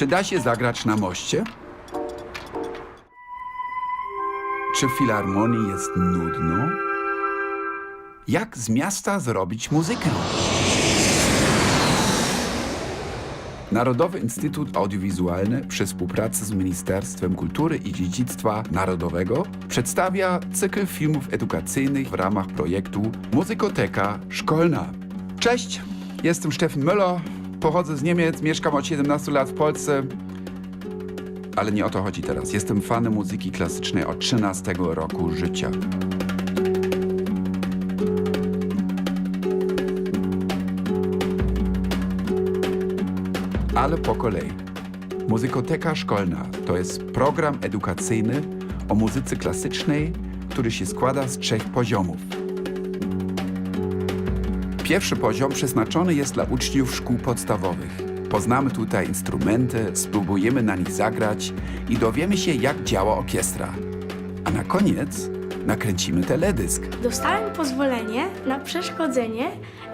Czy da się zagrać na moście? Czy w filharmonii jest nudno? Jak z miasta zrobić muzykę? Narodowy Instytut Audiowizualny przy współpracy z Ministerstwem Kultury i Dziedzictwa Narodowego przedstawia cykl filmów edukacyjnych w ramach projektu Muzykoteka Szkolna. Cześć, jestem Stefan Müller, pochodzę z Niemiec, mieszkam od 17 lat w Polsce. Ale nie o to chodzi teraz. Jestem fanem muzyki klasycznej od 13 roku życia. Ale po kolei. Muzykoteka Szkolna to jest program edukacyjny o muzyce klasycznej, który się składa z trzech poziomów. Pierwszy poziom przeznaczony jest dla uczniów szkół podstawowych. Poznamy tutaj instrumenty, spróbujemy na nich zagrać i dowiemy się, jak działa orkiestra. A na koniec nakręcimy teledysk. Dostałem pozwolenie na przeszkodzenie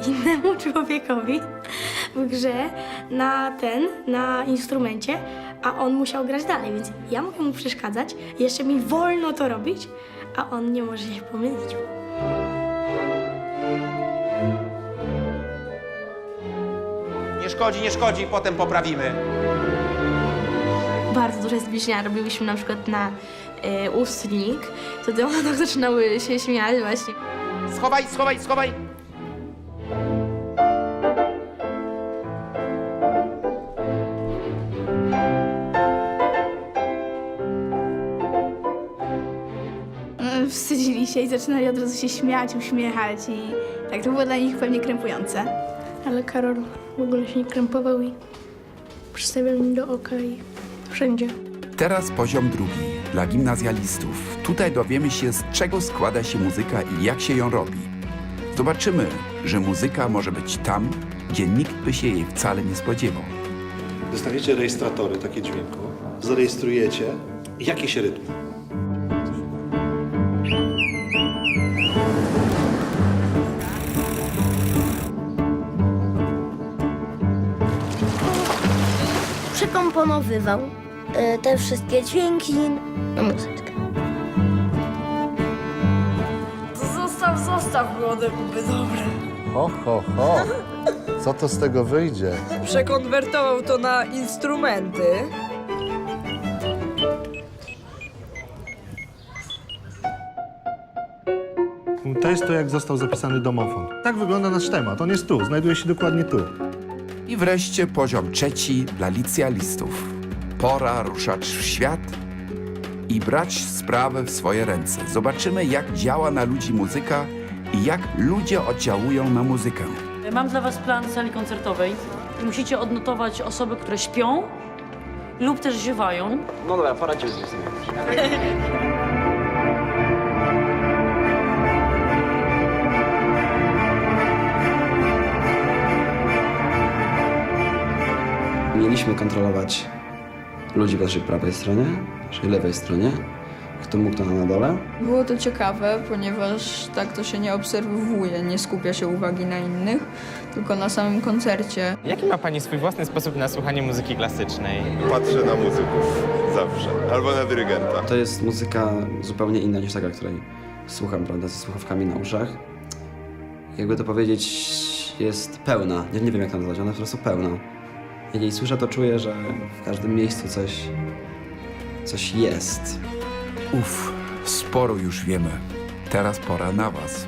innemu człowiekowi w grze na ten, na instrumencie, a on musiał grać dalej, więc ja mogę mu przeszkadzać, jeszcze mi wolno to robić, a on nie może się pomylić. Szkodzi, nie szkodzi, potem poprawimy. Bardzo duże zbliżenia robiliśmy na przykład na y, ustnik, wtedy one tak zaczynały się śmiać właśnie. Schowaj, schowaj, schowaj. Mm, Wstydzili się i zaczynali od razu się śmiać, uśmiechać i tak to było dla nich pewnie krępujące. Ale Karol w ogóle się nie krępował i przystawiał mi do oka i wszędzie. Teraz poziom drugi dla gimnazjalistów. Tutaj dowiemy się, z czego składa się muzyka i jak się ją robi. Zobaczymy, że muzyka może być tam, gdzie nikt by się jej wcale nie spodziewał. Dostaniecie rejestratory takie dźwięku, zarejestrujecie jakiś rytm. Przekomponowywał e, te wszystkie dźwięki na muzyczkę. Zostaw, zostaw młode były dobre. Ho, ho, ho. Co to z tego wyjdzie? Przekonwertował to na instrumenty. To jest to, jak został zapisany domofon. Tak wygląda nasz temat. On jest tu, znajduje się dokładnie tu. I wreszcie poziom trzeci dla licealistów. Pora ruszać w świat i brać sprawę w swoje ręce. Zobaczymy, jak działa na ludzi muzyka i jak ludzie oddziałują na muzykę. Mam dla Was plan sali koncertowej. Musicie odnotować osoby, które śpią lub też ziewają. No dobra, poradzimy sobie. Mieliśmy kontrolować ludzi po naszej prawej stronie, naszej lewej stronie, kto mógł to na dole. Było to ciekawe, ponieważ tak to się nie obserwuje, nie skupia się uwagi na innych, tylko na samym koncercie. Jaki ma Pani swój własny sposób na słuchanie muzyki klasycznej? Patrzę na muzyków zawsze, albo na dyrygenta. To jest muzyka zupełnie inna niż taka, której słucham, prawda, ze słuchawkami na uszach. Jakby to powiedzieć, jest pełna. Ja nie wiem jak to nazwać, ona jest po prostu pełna. Jak jej słyszę, to czuję, że w każdym miejscu coś, coś jest. Uf, sporo już wiemy. Teraz pora na Was.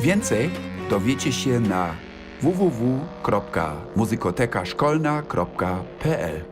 Więcej dowiecie się na www.muzykotekaszkolna.pl